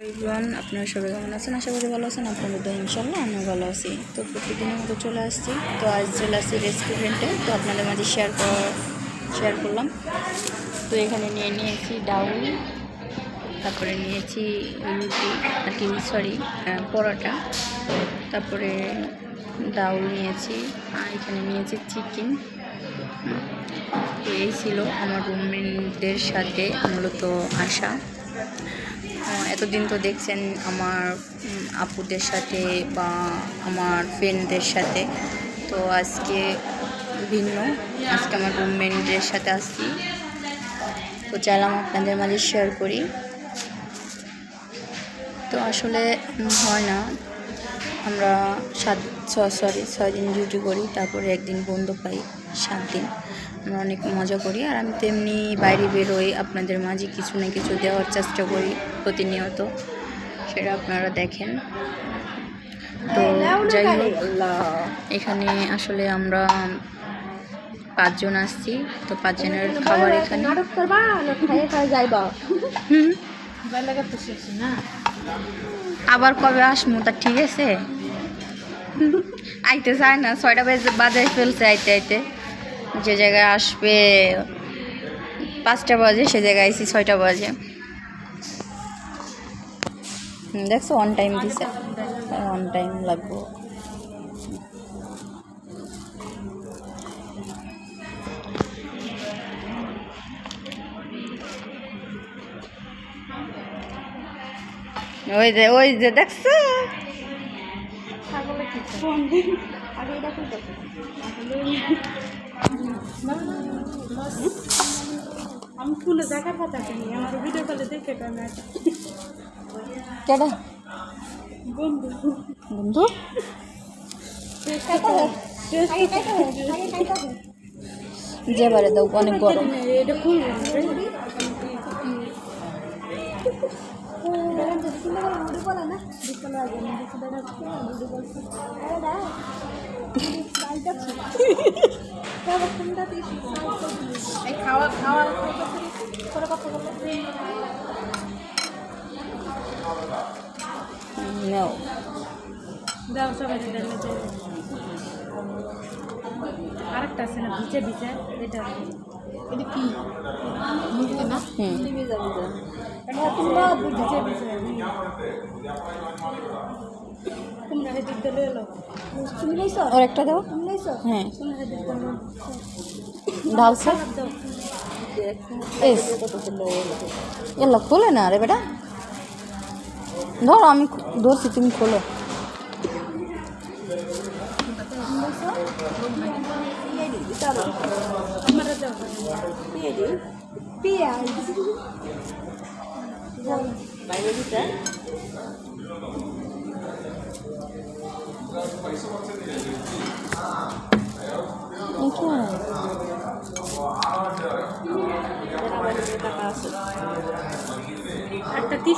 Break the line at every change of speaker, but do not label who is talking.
Everyone আপনারা সবাই কেমন আছেন? আশা করি ভালো আছেন। আপনাদের তো ইনশাল্লাহ আমিও ভালো আছি। তো প্রতিদিনের মতো চলে আসছি। তো আজ চলে আসছি রেস্টুরেন্টে তো আপনাদের মাঝে শেয়ার শেয়ার করলাম। তো এখানে নিয়ে নিয়েছি ডাউল, তারপরে নিয়েছি রুটি, আর কি সরি পরোটা। তারপরে ডাউল নিয়েছি, আর এখানে নিয়েছি চিকেন এই ছিল আমার রুমমেটদের সাথে মূলত আসা। এতদিন তো দেখছেন আমার আপুদের সাথে বা আমার ফ্রেন্ডদের সাথে। তো আজকে ভিন্ন। আজকে আমার রুমমেন্টদের সাথে আসছি। তো চাইলাম আপনাদের মাঝে শেয়ার করি। তো আসলে হয় না আমরা সাত ছ সরি ছয় দিন ডিউটি করি তারপরে একদিন বন্ধ পাই সাত দিন আমরা অনেক মজা করি আর আমি তেমনি বাইরে বেরোই আপনাদের মাঝে কিছু না কিছু দেওয়ার চেষ্টা করি প্রতিনিয়ত সেটা আপনারা দেখেন। তো যাই হোক এখানে আসলে আমরা পাঁচজন আসছি তো পাঁচজনের খাবার এখানে। হুম। আবার কবে আসমু তা ঠিক আছে? আইতে চায় না, ছয়টা বাজে বাজে ফেলছে আইতে আইতে। যে জায়গায় আসবে, পাঁচটা বাজে, সে জায়গায় আইসি ছয়টা বাজে। দেখছ অন টাইম দিছে। অন টাইম লাগবো। ওই যে ওই যে দেখছ?
ছাগলে কি ফোন দিন আগে এটা খুলতে আমি ফুলে দেখার কথা কিনি আমার ভিডিও কলে দেখে কেন
কেডা?
বন্ধু?
বন্ধু? যে বারে দাও অনেক গরম।
এটা খুলবো খাওয়া খাওয়া করে কথা বলো
নাও
দাও সবাই দিলে আরেকটা আছে না ভিজে ভিজে এটা এটা কি না এটা তোমরা ভিজে ভিজে তোমরা হেদিক দিলে এলো। তুমি লইছো?
ওর একটা দাও।
তুমি
হ্যাঁ।
তোমরা হেদিক দিলে
ঢালছে
দাও
এস। এলা খোলে না রে বেটা। ধরো আমি ধরছি তুমি খোলো।
আমরা দাও পেঁয়াজ
এটা
একটা টিস্যু